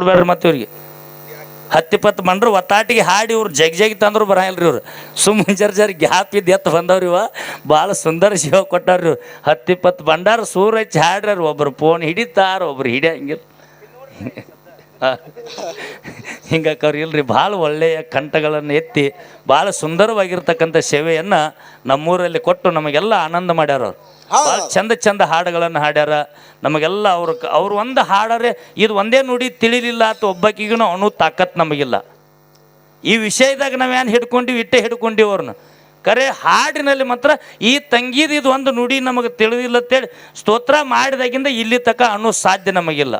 ಕೊಡ್ಬೇಡ್ರಿ ಮತ್ತೆ ಇವ್ರಿಗೆ. ಹತ್ತಿಪ್ಪತ್ತು ಮಂಡ್ರು ಒತ್ತಾಟಿಗೆ ಹಾಡಿ ಇವ್ರು ಜಗ್ ಜಗ್ ತಂದ್ರು ಬರಂಗಿಲ್ರಿ ಇವ್ರು. ಸುಮ್ಮನೆ ಜರ್ ಜರ್ ಗ್ಯಾಪ್ ಇದ್ದ ಎತ್ತು ಬಂದವ್ರಿ ಇವ. ಭಾಳ ಸುಂದರ ಶಿವ ಕೊಟ್ಟಾರ್ರಿ ಹತ್ತಿಪ್ಪತ್ತು ಬಂಡಾರ ಸೂರ್ ಹಚ್ಚಿ ಹಾಡ್ರಿ ಒಬ್ರು ಫೋನ್ ಹಿಡಿತಾರ, ಒಬ್ರು ಹಿಡಿಯಂಗಿಲ್ಲ ಹಿಂಗಾಕವ್ರು ಇಲ್ರಿ ಭಾಳ ಒಳ್ಳೆಯ ಕಂಠಗಳನ್ನು ಎತ್ತಿ ಭಾಳ ಸುಂದರವಾಗಿರ್ತಕ್ಕಂಥ ಸೇವೆಯನ್ನು ನಮ್ಮೂರಲ್ಲಿ ಕೊಟ್ಟು ನಮಗೆಲ್ಲ ಆನಂದ ಮಾಡ್ಯಾರ ಅವ್ರು. ಚಂದ ಚಂದ ಹಾಡುಗಳನ್ನು ಹಾಡ್ಯಾರ. ನಮಗೆಲ್ಲ ಅವ್ರ ಅವ್ರ ಒಂದು ಹಾಡರೆ ಇದು ಒಂದೇ ನುಡಿ ತಿಳಿಲಿಲ್ಲ ಅಂತ ಒಬ್ಬಾಕಿಗೂ ಅವನು ತಾಕತ್ ನಮಗಿಲ್ಲ. ಈ ವಿಷಯದಾಗ ನಾವೇನು ಹಿಡ್ಕೊಂಡಿವಿ, ಇಟ್ಟೆ ಹಿಡ್ಕೊಂಡಿವಿ ಅವ್ರನ್ನ ಕರೆ ಹಾಡಿನಲ್ಲಿ ಮಾತ್ರ ಈ ತಂಗಿದ ಇದು ಒಂದು ನುಡಿ ನಮಗೆ ತಿಳಿದಿಲ್ಲ ಅಂತೇಳಿ ಸ್ತೋತ್ರ ಮಾಡಿದಾಗಿಂದ ಇಲ್ಲಿ ತಕ ಅನ್ನೋ ಸಾಧ್ಯ ನಮಗಿಲ್ಲ.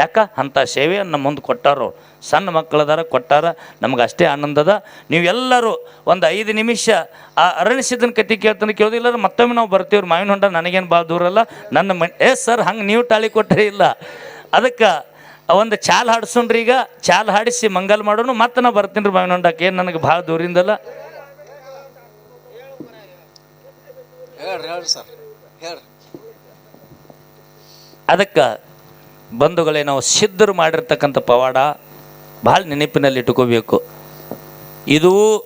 ಯಾಕ? ಅಂಥ ಸೇವೆಯನ್ನು ನಮ್ಮ ಮುಂದೆ ಕೊಟ್ಟಾರೋ ಸಣ್ಣ ಮಕ್ಕಳದಾರ ಕೊಟ್ಟಾರ. ನಮ್ಗೆ ಅಷ್ಟೇ ಆನಂದದ ನೀವೆಲ್ಲರೂ ಒಂದು ಐದು ನಿಮಿಷ ಆ ಅರಣ್ಯಸಿದ್ದನ ಕತೆ ಕೇಳ್ತಾನೆ ಕೇಳೋದಿಲ್ಲ ಮತ್ತೊಮ್ಮೆ ನಾವು ಬರ್ತೀವ್ರಿ ಮಾವಿನ ಹೊಂಡ ನನಗೇನು ಭಾಳ ದೂರ ಅಲ್ಲ. ನನ್ನ ಮ ಏ ಸರ್ ಹಂಗೆ ನೀವು ತಾಳಿ ಕೊಟ್ಟರೆ ಇಲ್ಲ. ಅದಕ್ಕೆ ಒಂದು ಚಾಲ್ ಹಾಡ್ಸೋಣ್ರಿ ಈಗ. ಚಾಲ್ ಹಾಡಿಸಿ ಮಂಗಲ್ ಮಾಡೋಣ ಮತ್ತೆ ನಾವು ಬರ್ತೀನಿ ರೀ ಮಾವಿನ ಹೊಂಡಕ್ಕೆ. ಏನು ನನಗೆ ಭಾಳ ದೂರಿಂದಲ್ಲ ಅದಕ್ಕೆ ಬಂಧುಗಳೇ ನಾವು ಸಿದ್ಧರು ಮಾಡಿರ್ತಕ್ಕಂಥ ಪವಾಡ ಭಾಳ ನೆನಪಿನಲ್ಲಿ ಇಟ್ಕೋಬೇಕು. ಇದು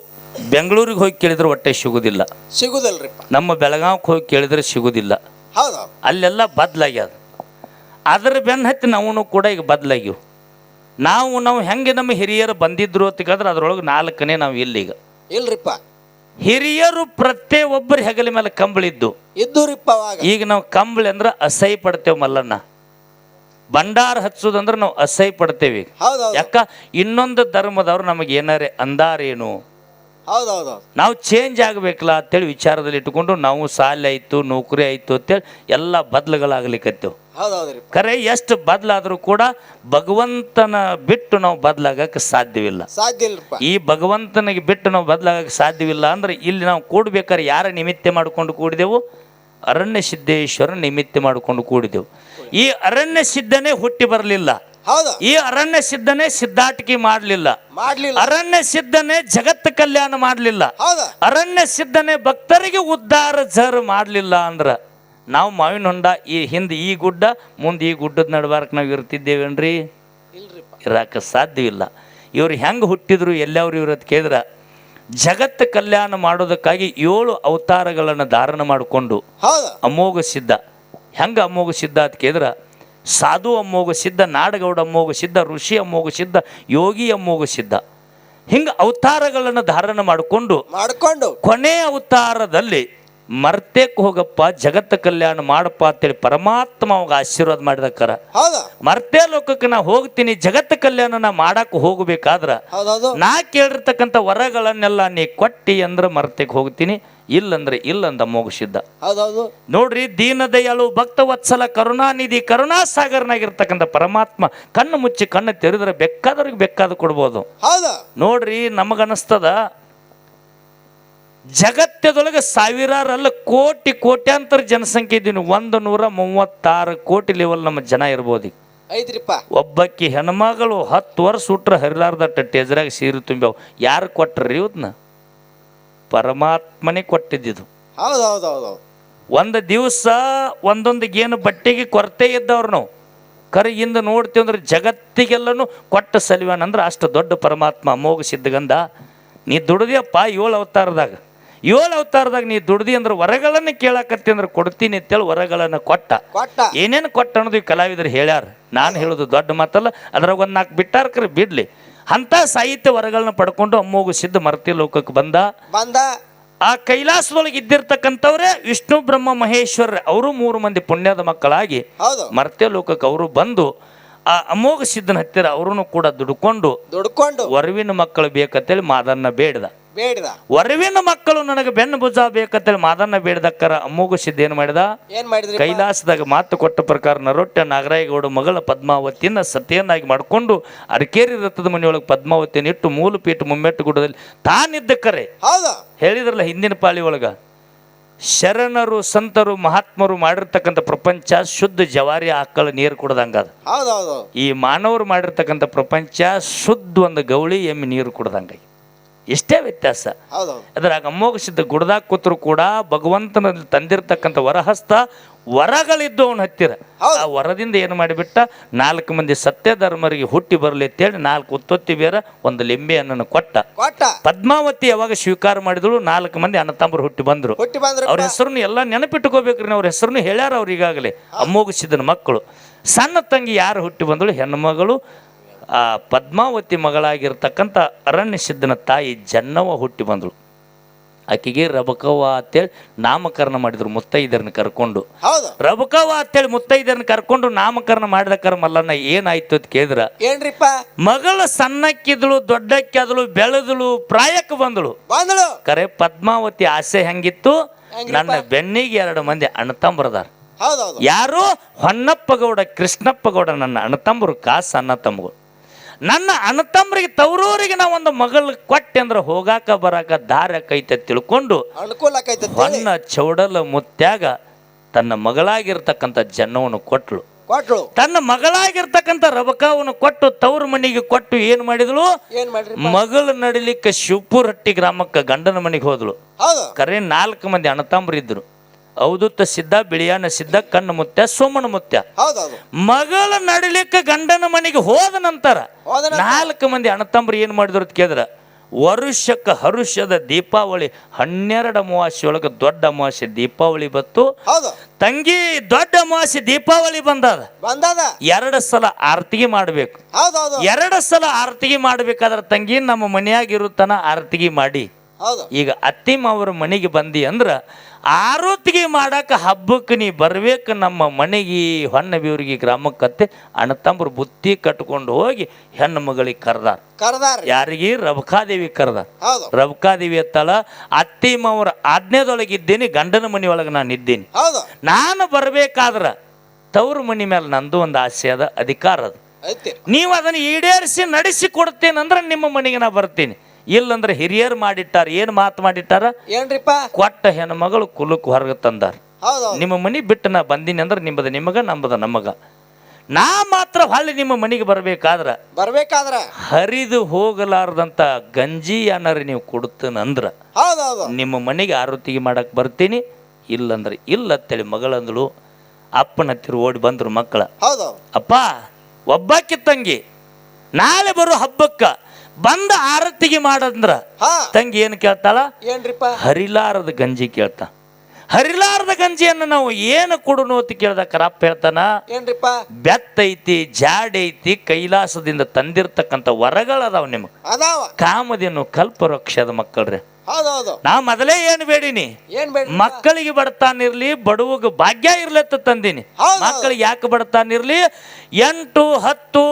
ಬೆಂಗಳೂರಿಗೆ ಹೋಗಿ ಕೇಳಿದ್ರೆ ಹೊಟ್ಟೆ ಸಿಗುದಿಲ್ಲ. ಸಿಗುದಲ್ರಿ ನಮ್ಮ ಬೆಳಗಾವಿಗೆ ಹೋಗಿ ಕೇಳಿದ್ರೆ ಸಿಗೋದಿಲ್ಲ. ಹೌದು ಅಲ್ಲೆಲ್ಲ ಬದಲಾಗ್ಯದ. ಅದರ ಬೆನ್ನ ಹತ್ತಿ ನಾವು ಕೂಡ ಈಗ ಬದಲಾಗ್ಯವು. ನಾವು ನಾವು ಹೆಂಗೆ ನಮ್ಮ ಹಿರಿಯರು ಬಂದಿದ್ರು ಅಂತಂದ್ರೆ ಅದ್ರೊಳಗೆ ನಾಲ್ಕನೇ ನಾವು ಇಲ್ಲೀಗ. ಇಲ್ರಿಪ್ಪ. ಹಿರಿಯರು ಪ್ರತಿಯೊಬ್ಬರ ಹೆಗಲ ಮೇಲೆ ಕಂಬಳಿದ್ದು. ಇದ್ದೂರಿಪ್ಪ ಅವಾಗ. ಈಗ ನಾವು ಕಂಬಳಿ ಅಂದ್ರೆ ಅಸಹ್ಯ ಪಡ್ತೇವೆ ಮಲ್ಲನ್ನ ಭಂಡಾರ ಹಚ್ಚೋದಂದ್ರೆ ನಾವು ಅಸಹ್ಯ ಪಡ್ತೇವೆ. ಯಾಕ? ಇನ್ನೊಂದು ಧರ್ಮದವ್ರು ನಮಗೆ ಏನಾರೆ ಅಂದಾರೇನು? ನಾವು ಚೇಂಜ್ ಆಗ್ಬೇಕಲ್ಲ ಅಂತೇಳಿ ವಿಚಾರದಲ್ಲಿ ಇಟ್ಕೊಂಡು ನಾವು ಸಾಲ ಆಯ್ತು ನೌಕರಿ ಆಯ್ತು ಅಂತೇಳಿ ಎಲ್ಲ ಬದಲುಗಳಾಗ್ಲಿಕ್ಕತ್ತೇವೆ ಖರೆ ಎಷ್ಟು ಬದಲಾದರೂ ಕೂಡ ಭಗವಂತನ ಬಿಟ್ಟು ನಾವು ಬದಲಾಗಕ್ಕೆ ಸಾಧ್ಯವಿಲ್ಲ. ಈ ಭಗವಂತನಿಗೆ ಬಿಟ್ಟು ನಾವು ಬದಲಾಗಕ್ಕೆ ಸಾಧ್ಯವಿಲ್ಲ ಅಂದ್ರೆ ಇಲ್ಲಿ ನಾವು ಕೂಡ್ಬೇಕಾದ್ರೆ ಯಾರ ನಿಮಿತ್ತ ಮಾಡಿಕೊಂಡು ಕೂಡಿದೆವು? ಅರಣ್ಯ ಸಿದ್ದೇಶ್ವರ ನಿಮಿತ್ತ ಮಾಡಿಕೊಂಡು ಕೂಡಿದೆವು. ಈ ಅರಣ್ಯ ಸಿದ್ಧನೇ ಹುಟ್ಟಿ ಬರಲಿಲ್ಲ. ಹೌದು. ಈ ಅರಣ್ಯ ಸಿದ್ಧನೇ ಸಿದ್ಧಾಟಿಕೆ ಮಾಡಲಿಲ್ಲ. ಮಾಡ್ಲಿಲ್ಲ. ಅರಣ್ಯ ಸಿದ್ಧನೇ ಜಗತ್ ಕಲ್ಯಾಣ ಮಾಡಲಿಲ್ಲ. ಹೌದು. ಅರಣ್ಯ ಸಿದ್ಧನೇ ಭಕ್ತರಿಗೆ ಉದ್ಧಾರ ಜರ್ ಮಾಡಲಿಲ್ಲ ಅಂದ್ರ ನಾವು ಮಾವಿನ ಹೊಂಡ ಈ ಹಿಂದೆ ಈ ಗುಡ್ಡ ಮುಂದೆ ಈ ಗುಡ್ಡದ ನಡಬಾರಕ್ ನಾವು ಇರ್ತಿದ್ದೇವೇನ್ರಿ? ಇಲ್ರಿಪ್ಪ. ಸಾಧ್ಯ ಸಾಧ್ಯವಿಲ್ಲ. ಇವ್ರು ಹೆಂಗೆ ಹುಟ್ಟಿದ್ರು ಎಲ್ಲವ್ರು ಇವ್ರು ಕೇಳಿದ್ರ ಜಗತ್ ಜಗತ್ತು ಕಲ್ಯಾಣ ಮಾಡೋದಕ್ಕಾಗಿ ಏಳು ಅವತಾರಗಳನ್ನು ಧಾರಣ ಮಾಡಿಕೊಂಡು ಹೌದು. ಅಮೋಘ ಸಿದ್ಧ. ಹೆಂಗೆ ಅಮ್ಮೋಗ ಸಿದ್ಧ ಅಂತ ಕೇಳಿದ್ರೆ? ಸಾಧು ಅಮ್ಮೋಗ ಸಿದ್ಧ ನಾಡಗೌಡ ಅಮ್ಮೋಗ ಸಿದ್ಧ ಋಷಿ ಅಮ್ಮೋಗ ಸಿದ್ಧ ಯೋಗಿ ಅಮ್ಮೋಗ ಸಿದ್ಧ. ಹಿಂಗೆ ಅವತಾರಗಳನ್ನು ಧಾರಣ ಮಾಡಿಕೊಂಡು ಮಾಡ್ಕೊಂಡು ಕೊನೆ ಅವತಾರದಲ್ಲಿ ಮರ್ತೇಕ್ ಹೋಗಪ್ಪ ಜಗತ್ತ ಕಲ್ಯಾಣ ಮಾಡಪ್ಪ ಅಂತೇಳಿ ಪರಮಾತ್ಮ ಅವಾಗ ಆಶೀರ್ವಾದ ಮಾಡಿದಕ್ಕರ. ಮರ್ತೇ ಲೋಕಕ್ಕೆ ನಾ ಹೋಗ್ತೀನಿ ಜಗತ್ತ ಕಲ್ಯಾಣ ನಾ ಮಾಡಕ್ ಹೋಗ್ಬೇಕಾದ್ರ ನಾ ಕೇಳಿರ್ತಕ್ಕಂಥ ವರಗಳನ್ನೆಲ್ಲ ನೀ ಕೊಟ್ಟಿ ಅಂದ್ರೆ ಮರ್ತೇಕ್ ಹೋಗ್ತೀನಿ ಇಲ್ಲಂದ್ರೆ ಇಲ್ಲಂದ ಮೋಗಿಸಿದ್ದ ನೋಡ್ರಿ ದೀನದಯಾಳು ಭಕ್ತವತ್ಸಲ ಕರುಣಾನಿಧಿ ಕರುಣಾಸಾಗರನಾಗಿರ್ತಕ್ಕಂಥ ಪರಮಾತ್ಮ ಕಣ್ಣು ಮುಚ್ಚಿ ಕಣ್ಣು ತೆರೆದ್ರೆ ಬೇಕಾದವ್ರಿಗೆ ಬೇಕಾದ ಕೊಡ್ಬೋದು. ನೋಡ್ರಿ ನಮಗನಿಸ್ತದ ಜಗತ್ತದೊಳಗೆ ಸಾವಿರಾರಲ್ಲ ಕೋಟಿ ಕೋಟ್ಯಾಂತರ ಜನಸಂಖ್ಯೆ ಇದ್ದೀನಿ. ಒಂದು ನೂರ ಮೂವತ್ತಾರು ಕೋಟಿ ಲೆವೆಲ್ ನಮ್ಮ ಜನ ಇರ್ಬೋದು ಈಗ. ಐತ್ರಿಪ್ಪ ಒಬ್ಬಕ್ಕಿ ಹೆಣ್ಮಗಳು ಹತ್ತು ವರ್ಷ ಹುಟ್ರ ಹರಿಲಾರ್ದಟ್ಟ ಟೇಜರಾಗ ಸೀರೆ ತುಂಬ್ಯಾವ. ಯಾರು ಕೊಟ್ರಿ ಇವತ್ನ ಪರಮಾತ್ಮನೇ ಕೊಟ್ಟಿದ್ದಿದ್ದು ಹೌದು ಹೌದು ಹೌದು ಹೌದು ಒಂದು ದಿವಸ ಒಂದೊಂದು ಏನು ಬಟ್ಟೆಗೆ ಕೊರತೆ ಇದ್ದವ್ರು ನಾವು. ಕರೆಯಿಂದ ನೋಡ್ತೀವಿ ಅಂದ್ರೆ ಜಗತ್ತಿಗೆಲ್ಲನೂ ಕೊಟ್ಟ ಸಲಿವಾನ ಅಂದ್ರೆ ಅಷ್ಟು ದೊಡ್ಡ ಪರಮಾತ್ಮ ಅಮೋಘ ಸಿದ್ಧಗಂಧ. ನೀ ದುಡ್ದಿಯಪ್ಪ ಏಳು ಅವತಾರದಾಗ. ಏಳು ಅವತಾರದಾಗ ನೀ ದುಡ್ದಿ ಅಂದ್ರೆ ವರಗಳನ್ನು ಕೇಳಾಕತ್ತಿ ಅಂದ್ರೆ ಕೊಡ್ತೀನಿ ಅಂತೇಳಿ ವರಗಳನ್ನು ಕೊಟ್ಟ. ಕೊಟ್ಟ. ಏನೇನು ಕೊಟ್ಟ ಅನ್ನೋದು ಈ ಕಲಾವಿದರು ಹೇಳ್ಯಾರ. ನಾನು ಹೇಳೋದು ದೊಡ್ಡ ಮಾತಲ್ಲ ಅದ್ರಾಗ ಒಂದು ನಾಲ್ಕು ಬಿಟ್ಟಾರ್ಕ್ರಿ ಕರೆ ಬಿಡ್ಲಿ. ಅಂತ ಸಾಹಿತ್ಯ ವರಗಳನ್ನ ಪಡ್ಕೊಂಡು ಅಮ್ಮೋಗು ಸಿದ್ಧ ಮರ್ತಿ ಲೋಕಕ್ಕೆ ಬಂದ. ಬಂದ. ಆ ಕೈಲಾಸದೊಳಗೆ ಇದ್ದಿರ್ತಕ್ಕಂಥವ್ರೆ ವಿಷ್ಣು ಬ್ರಹ್ಮ ಮಹೇಶ್ವರ ಅವರು ಮೂರು ಮಂದಿ ಪುಣ್ಯದ ಮಕ್ಕಳಾಗಿ ಮರ್ತ್ಯ ಲೋಕಕ್ಕೆ ಅವರು ಬಂದು ಆ ಅಮೋಘ ಸಿದ್ಧನ ಹತ್ತಿರ ಅವರನ್ನು ಕೂಡ ದುಡ್ಕೊಂಡು ದುಡ್ಕೊಂಡು. ವರವಿನ ಮಕ್ಕಳು ಬೇಕಂತೇಳಿ ಮಾದನ್ನ ಬೇಡ್ದ. ಬೇಡಿದ? ವರವಿನ ಮಕ್ಕಳು ನನಗೆ ಬೆನ್ನು ಭುಜ ಬೇಕಂತೇಳಿ ಮಾದನ್ನ ಬೇಡ್ದಕ್ಕರ ಅಮ್ಮಗು ಸಿದ್ಧ ಏನು ಮಾಡಿದ? ಏನ್ ಮಾಡಿದ್ರಿ ಕೈಲಾಸದಾಗ ಮಾತು ಕೊಟ್ಟ ಪ್ರಕಾರ ನರೊಟ್ಟೆ ನಾಗರಾಯಗೌಡ ಮಗಳ ಪದ್ಮಾವತಿಯನ್ನ ಸತಿಯನ್ನಾಗಿ ಮಾಡಿಕೊಂಡು ಅರಕೇರಿ ರಥದ ಮನೆಯೊಳಗೆ ಪದ್ಮಾವತಿಯನ್ನು ಇಟ್ಟು ಮೂಲಪೀಠ ಮುಮ್ಮೆಟ್ಟು ಗುಡದಲ್ಲಿ ತಾನಿದ್ದ ಕರೆ. ಹೌದು. ಹೇಳಿದ್ರಲ್ಲ ಹಿಂದಿನ ಪಾಳಿ ಒಳಗ ಶರಣರು ಸಂತರು ಮಹಾತ್ಮರು ಮಾಡಿರ್ತಕ್ಕಂಥ ಪ್ರಪಂಚ ಶುದ್ಧ ಜವಾರಿ ಆಕಳ ನೀರು ಕುಡ್ದಂಗ ಈ ಮಾನವರು ಮಾಡಿರ್ತಕ್ಕಂಥ ಪ್ರಪಂಚ ಶುದ್ಧ ಒಂದು ಗೌಳಿ ಎಮ್ಮೆ ನೀರು ಕುಡ್ದಂಗ ಇಷ್ಟೇ ವ್ಯತ್ಯಾಸ. ಅದ್ರಾಗ ಅಮೋಘ ಸಿದ್ಧ ಗುಡ್ದಾಗ ಕೂತರು ಕೂಡ ಭಗವಂತನಲ್ಲಿ ತಂದಿರತಕ್ಕಂಥ ವರಹಸ್ತ ವರಗಳಿದ್ದು ಅವನ ಹತ್ತಿರ. ಆ ವರದಿಂದ ಏನು ಮಾಡಿಬಿಟ್ಟ? ನಾಲ್ಕು ಮಂದಿ ಸತ್ಯ ಧರ್ಮರಿಗೆ ಹುಟ್ಟಿ ಬರಲಿ ಅಂತೇಳಿ ನಾಲ್ಕು ಉತ್ತೊತ್ತಿ ಬೇರ ಒಂದು ಲಿಂಬೆಯನ್ನು ಕೊಟ್ಟ. ಕೊಟ್ಟ. ಪದ್ಮಾವತಿ ಯಾವಾಗ ಸ್ವೀಕಾರ ಮಾಡಿದಳು ನಾಲ್ಕು ಮಂದಿ ಅಣ್ಣ ತಮ್ಮರು ಹುಟ್ಟಿ ಬಂದರು. ಅವ್ರ ಹೆಸರನ್ನು ಎಲ್ಲ ನೆನಪಿಟ್ಕೋಬೇಕ್ರಿ ಅವ್ರ ಹೆಸರನ್ನು ಹೇಳ್ಯಾರ ಅವ್ರು ಈಗಾಗಲೇ. ಅಮ್ಮೋಗಿಸಿದನ ಮಕ್ಕಳು. ಸಣ್ಣ ತಂಗಿ ಯಾರು ಹುಟ್ಟಿ ಬಂದಳು? ಹೆಣ್ಣುಮಗಳು ಆ ಪದ್ಮಾವತಿ ಮಗಳಾಗಿರ್ತಕ್ಕಂಥ ಅರಣ್ಯ ಸಿದ್ಧನ ತಾಯಿ ಜನ್ನವ ಹುಟ್ಟಿ ಬಂದಳು. ಆಕೆಗೆ ರಬಕವ್ವ ಅಂತೇಳಿ ನಾಮಕರಣ ಮಾಡಿದ್ರು ಮುತ್ತೈದರನ್ನ ಕರ್ಕೊಂಡು. ಹೌದು. ರಬಕವ್ವ ಅಂತೇಳಿ ಮುತ್ತೈದರನ್ನ ಕರ್ಕೊಂಡು ನಾಮಕರಣ ಮಾಡಿದ ಕರ್ ಮಲ್ಲಣ್ಣ ಏನಾಯ್ತು ಅಂತ ಕೇಳಿದ್ರ? ಏನ್ರಿಪ್ಪ? ಮಗಳು ಸಣ್ಣಕ್ಕಿದ್ಳು ದೊಡ್ಡಕ್ಕಾದಳು ಬೆಳೆದಳು ಪ್ರಾಯಕ್ಕೆ ಬಂದಳು. ಬಂದಳು. ಕರೆ ಪದ್ಮಾವತಿ ಆಸೆ ಹೆಂಗಿತ್ತು? ನನ್ನ ಬೆನ್ನಿಗೆ ಎರಡು ಮಂದಿ ಅಣ್ಣತಂಬರದಾರ ಯಾರು? ಹೊನ್ನಪ್ಪಗೌಡ ಕೃಷ್ಣಪ್ಪಗೌಡ ಕೃಷ್ಣಪ್ಪ ಗೌಡ ನನ್ನ ಅಣ್ಣತಂಬರು ಕಾಸ ಅಣ್ಣ ತಮ್ಮಗಳು. ನನ್ನ ಅಣ್ಣತಮ್ಮರಿಗೆ ತವರೂರಿಗೆ ನಾ ಒಂದು ಮಗಳು ಕೊಟ್ಟೆ ಅಂದ್ರೆ ಹೋಗಾಕ ಬರಾಕ ದಾರ ಕೈತ ತಿಳ್ಕೊಂಡು ಅನುಕೂಲ ಆಕೈತೆ ಹೊನ್ನ ಚೌಡಲ ಮುತ್ಯಾಗ ತನ್ನ ಮಗಳಾಗಿರ್ತಕ್ಕಂಥ ಜನ್ನವನ್ನು ಕೊಟ್ಲು. ಕೊಟ್ರು ತನ್ನ ಮಗಳಾಗಿರ್ತಕ್ಕಂಥ ರಬಕಾವನ್ನು ಕೊಟ್ಟು ತವ್ರ ಮನೆಗೆ ಕೊಟ್ಟು ಏನು ಮಾಡಿದಳು ಏನ್ ಮಾಡ್ರಿ ಮಗಳು ನಡಿಲಿಕ್ಕೆ ಶಿವಪುರಟ್ಟಿ ಗ್ರಾಮಕ್ಕೆ ಗಂಡನ ಮನೆಗೆ ಹೋದಳು ಹೌದು. ಕರೆ ನಾಲ್ಕು ಮಂದಿ ಅಣ್ಣತಂಬ್ರು ಇದ್ರು ಅವಧೂತ ಸಿದ್ಧ ಬಿಳಿಯಾನ ಸಿದ್ಧ ಕಣ್ಣು ಮುತ್ಯ ಸೋಮನ ಮುತ್ಯ. ಹೌದೌದು. ಮಗಳ ನಡಿಲಿಕ್ಕೆ ಗಂಡನ ಮನೆಗೆ ಹೋದ ನಂತರ ನಾಲ್ಕು ಮಂದಿ ಅಣ್ಣತಂಬ್ರು ಏನು ಮಾಡಿದ್ರು ಅಂತ ಕೇಳಿದ್ರ? ವರುಷಕ್ಕೆ ಹರುಷದ ದೀಪಾವಳಿ ಹನ್ನೆರಡು ಅಮಾವಾಸ್ಯೆ ಒಳಗೆ ದೊಡ್ಡ ಅಮಾವಾಸ್ಯೆ ದೀಪಾವಳಿ ಬತ್ತು ತಂಗಿ ದೊಡ್ಡ ಅಮಾವಾಸ್ಯೆ ದೀಪಾವಳಿ ಬಂದದ. ಬಂದದ. ಎರಡು ಸಲ ಆರ್ತಿಗೆ ಮಾಡಬೇಕು. ಎರಡ ಸಲ ಆರ್ತಿಗೆ ಮಾಡ್ಬೇಕಾದ್ರ ತಂಗಿ ನಮ್ಮ ಮನೆಯಾಗಿರುತ್ತನ ಆರತಿಗೆ ಮಾಡಿ. ಈಗ ಅತ್ತಿಮ್ಮ ಅವ್ರ ಮನೆಗೆ ಬಂದಿ ಅಂದ್ರ ಆರೋತಿಗೆ ಮಾಡಕ್ಕೆ ಹಬ್ಬಕ್ಕೆ ನೀ ಬರ್ಬೇಕು ನಮ್ಮ ಮನೆಗೆ ಹೊನ್ನ ಬೀವ್ರಿಗೆ ಗ್ರಾಮಕ್ಕತ್ತೆ ಅಣ್ಣತಂಬ್ರು ಬುತ್ತಿ ಕಟ್ಕೊಂಡು ಹೋಗಿ ಹೆಣ್ಣು ಮಗಳಿಗೆ ಕರೆದಾರ. ಕರೆದಾರ ಯಾರಿಗೆ? ರಬಕಾದೇವಿ ಕರೆದಾರ. ರಬಕಾದೇವಿ ಅತ್ತಳ ಅತ್ತಿಮ್ಮ ಅವ್ರ ಆಜ್ಞೆದೊಳಗೆ ಇದ್ದೀನಿ ಗಂಡನ ಮನೆಯೊಳಗೆ ನಾನು ಇದ್ದೀನಿ. ನಾನು ಬರ್ಬೇಕಾದ್ರ ತವ್ರ ಮನೆ ಮೇಲೆ ನಂದು ಒಂದು ಆಸೆ ಅದ ಅಧಿಕಾರ ಅದು. ನೀವು ಅದನ್ನು ಈಡೇರಿಸಿ ನಡೆಸಿ ಕೊಡ್ತೇನೆ ಅಂದ್ರೆ ನಿಮ್ಮ ಮನೆಗೆ ನಾ ಬರ್ತೀನಿ. ಇಲ್ಲಂದ್ರೆ ಹಿರಿಯರು ಮಾಡಿಟ್ಟಾರ ಏನು ಮಾತು ಮಾಡಿಟ್ಟಾರ? ಏನ್ರಿಪ್ಪ? ಕೊಟ್ಟ ಹೆಣ್ಮಗಳು ಕುಲಕ್ಕೆ ಹೊರಗೆ ತಂದಾರ. ನಿಮ್ಮ ಮನಿ ಬಿಟ್ಟು ನಾ ಬಂದೀನಿ ಅಂದ್ರೆ ನಿಮ್ಮದು ನಿಮಗ ನಮ್ಮದ ನಮಗ. ನಾ ಮಾತ್ರ ಹೊಳ್ಳಿ ನಿಮ್ಮ ಮನೆಗೆ ಬರ್ಬೇಕಾದ್ರ ಬರ್ಬೇಕಾದ್ರ? ಹರಿದು ಹೋಗಲಾರದಂತ ಗಂಜಿ ಏನಾರ ನೀವು ಕೊಡ್ತೇನಂದ್ರ ಹೌದೌದು. ನಿಮ್ಮ ಮನೆಗೆ ಆರತಿಗೆ ಮಾಡಕ್ ಬರ್ತೀನಿ ಇಲ್ಲಂದ್ರೆ ಇಲ್ಲ ಅಂತೇಳಿ ಮಗಳಂದಳು ಅಪ್ಪನ ಹತ್ತಿರ ಓಡಿ ಬಂದ್ರು ಮಕ್ಕಳ. ಹೌದು ಅಪ್ಪ ಒಬ್ಬಾಕಿ ತಂಗಿ ನಾಳೆ ಬರೋ ಹಬ್ಬಕ್ಕ ಬಂದ ಆರತಿಗೆ ಮಾಡಂದ್ರ ಹಾ. ತಂಗಿ ಏನು ಕೇಳ್ತಾಳ? ಏನ್ರಿಪ್ಪ? ಹರಿಲಾರದ ಗಂಜಿ ಕೇಳ್ತಾ. ಹರಿಲಾರದ ಗಂಜಿಯನ್ನು ನಾವು ಏನು ಕೊಡುನು ಅಂತ ಕೇಳ್ದ ಕರಪ್ಪ ಹೇಳ್ತಾನ ಏನ್ರಿಪ್ಪ? ಬೆತ್ತೈತಿ ಜಾಡೈತಿ ಕೈಲಾಸದಿಂದ ತಂದಿರ್ತಕ್ಕಂಥ ವರಗಳದಾವ ನಿಮಗೆ. ಅದಾವ. ಕಾಮಧೇನು ಕಲ್ಪವೃಕ್ಷದ ಮಕ್ಕಳ್ರಿ. ಹೌದೌದು. ನಾ ಮೊದಲೇ ಏನು ಬೇಡಿನಿ? ಏನ್ ಬೇಡ ಮಕ್ಕಳಿಗೆ ಬಡತಾನ ಇರ್ಲಿ ಬಡವಗ ಭಾಗ್ಯ ಇರ್ಲತ್ತ ತಂದಿನಿ. ಹೌದು. ಮಕ್ಕಳಿಗೆ ಯಾಕೆ ಬಡತಾನ ಇರ್ಲಿ ಎಂಟು ಹತ್ತು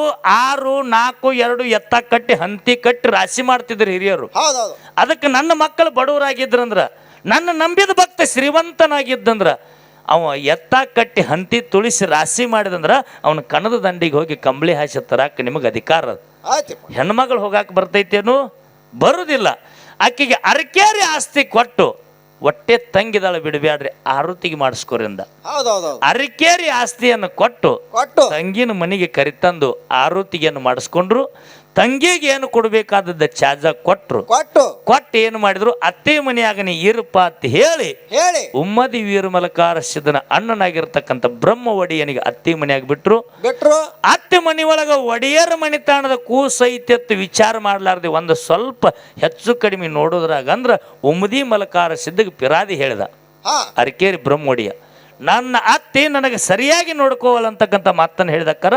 ಆರು ನಾಲ್ಕು ಎರಡು ಎತ್ತ ಕಟ್ಟಿ ಹಂತಿ ಕಟ್ಟಿ ರಾಶಿ ಮಾಡ್ತಿದ್ರು ಹಿರಿಯರು. ಹೌದೌದು. ಅದಕ್ಕೆ ನನ್ನ ಮಕ್ಕಳು ಬಡವರಾಗಿದ್ರಂದ್ರ ನನ್ನ ನಂಬಿದ ಭಕ್ತ ಶ್ರೀಮಂತನಾಗಿದ್ದಂದ್ರ ಅವ ಎತ್ತ ಕಟ್ಟಿ ಹಂತಿ ತುಳಿಸಿ ರಾಶಿ ಮಾಡಿದಂದ್ರ ಅವನ ಕಣದ ದಂಡಿಗೆ ಹೋಗಿ ಕಂಬಳಿ ಹಾಸಿ ತರಾಕ ನಿಮಗೆ ಅಧಿಕಾರ ಅದ. ಆಯ್ತಿಪ್ಪ ಹೆಣ್ಮಗಳು ಹೋಗಾಕ ಬರ್ತೈತೇನು? ಬರುದಿಲ್ಲ. ಆಕೆಗೆ ಅರಕೇರಿ ಆಸ್ತಿ ಕೊಟ್ಟು ಹೊಟ್ಟೆ ತಂಗಿದಾಳ ಬಿಡಬ್ಯಾಡ್ರಿ ಆರುತಿಗೆ ಮಾಡಿಸ್ಕೋರಿಂದ. ಅರಕೇರಿ ಆಸ್ತಿಯನ್ನು ಕೊಟ್ಟು ಕೊಟ್ಟು. ತಂಗಿನ ಮನೆಗೆ ಕರಿತಂದು ಆರುತಿಗೆಯನ್ನು ಮಾಡಿಸ್ಕೊಂಡ್ರು. ತಂಗಿಗೆ ಏನು ಕೊಡಬೇಕಾದದ್ದ ಚಾಜ ಕೊಟ್ರು. ಕೊಟ್ಟು. ಕೊಟ್ಟು ಏನು ಮಾಡಿದ್ರು? ಅತ್ತೆ ಮನೆಯಾಗ ನೀ ಇರಪ್ಪ ಅಂತ ಹೇಳಿ. ಹೇಳಿ. ಉಮ್ಮದಿ ವೀರಮಲಕಾರ ಸಿದ್ಧನ ಅಣ್ಣನಾಗಿರ್ತಕ್ಕಂಥ ಬ್ರಹ್ಮ ಒಡೆಯನಿಗೆ ಅತ್ತೆ ಮನೆಯಾಗ ಬಿಟ್ರು. ಬಿಟ್ರು. ಅತ್ತೆ ಮನೆ ಒಳಗ ಒಡೆಯರ ಮನೆತಾಣದ ಕೂಸ ಐತಿ ಅಂತ ವಿಚಾರ ಮಾಡ್ಲಾರ್ದೆ ಒಂದು ಸ್ವಲ್ಪ ಹೆಚ್ಚು ಕಡಿಮೆ ನೋಡೋದ್ರಾಗ ಅಂದ್ರ ಉಮ್ಮದಿ ಮಲಕಾರ ಸಿದ್ಧಗೆ ಪಿರಾದಿ ಹೇಳಿದ. ಅರಕೇರಿ ಬ್ರಹ್ಮ ಒಡೆಯ ನನ್ನ ಅತ್ತೆ ನನಗೆ ಸರಿಯಾಗಿ ನೋಡ್ಕೋವಲ್ಲ ಅಂತಕ್ಕಂಥ ಮಾತನ್ನು ಹೇಳಿದಕ್ಕರ